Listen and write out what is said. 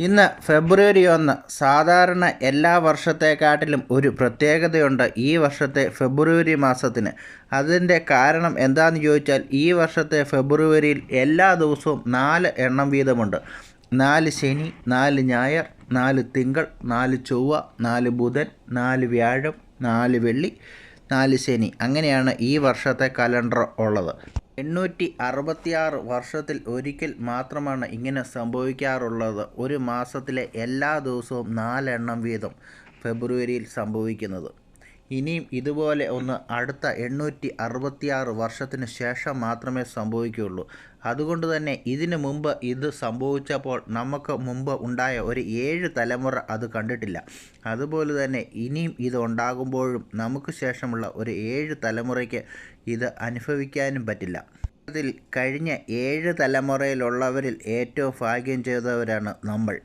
ഇന്ന് ഫെബ്രുവരി ഒന്ന് സാധാരണ എല്ലാ വർഷത്തെക്കാട്ടിലും ഒരു പ്രത്യേകതയുണ്ട് ഈ വർഷത്തെ ഫെബ്രുവരി മാസത്തിന്. അതിന്റെ കാരണം എന്താണെന്ന് ചോദിച്ചാൽ ഈ വർഷത്തെ ഫെബ്രുവരിയിൽ എല്ലാ ദിവസവും നാല് എണ്ണം വീതമുണ്ട്. നാല് ശനി നാല് ഞായർ നാല് തിങ്കൾ നാല് ചൊവ്വ നാല് ബുധൻ നാല് വ്യാഴം നാല് വെള്ളി നാല് ശനി. അങ്ങനെയാണ് ഈ വർഷത്തെ കലണ്ടർ ഉള്ളത്. എണ്ണൂറ്റി അറുപത്തിയാറ് വർഷത്തിൽ ഒരിക്കൽ മാത്രമാണ് ഇങ്ങനെ സംഭവിക്കാറുള്ളത്. ഒരു മാസത്തിലെ എല്ലാ ദിവസവും നാലെണ്ണം വീതം ഫെബ്രുവരിയിൽ സംഭവിക്കുന്നത്. ഇനിയും ഇതുപോലെ ഒന്ന് അടുത്ത എണ്ണൂറ്റി അറുപത്തിയാറ് വർഷത്തിന് ശേഷം മാത്രമേ സംഭവിക്കുകയുള്ളൂ. അതുകൊണ്ട് തന്നെ ഇതിനു മുമ്പ് ഇത് സംഭവിച്ചപ്പോൾ നമുക്ക് മുമ്പ് ഉണ്ടായ ഒരു ഏഴ് തലമുറ അത് കണ്ടിട്ടില്ല. അതുപോലെ തന്നെ ഇനിയും ഇത് ഉണ്ടാകുമ്പോഴും നമുക്ക് ശേഷമുള്ള ഒരു ഏഴ് തലമുറയ്ക്ക് ഇത് അനുഭവിക്കാനും പറ്റില്ല. അതിൽ കഴിഞ്ഞ ഏഴ് തലമുറയിലുള്ളവരിൽ ഏറ്റവും ഭാഗ്യം ചെയ്തവരാണ് നമ്മൾ.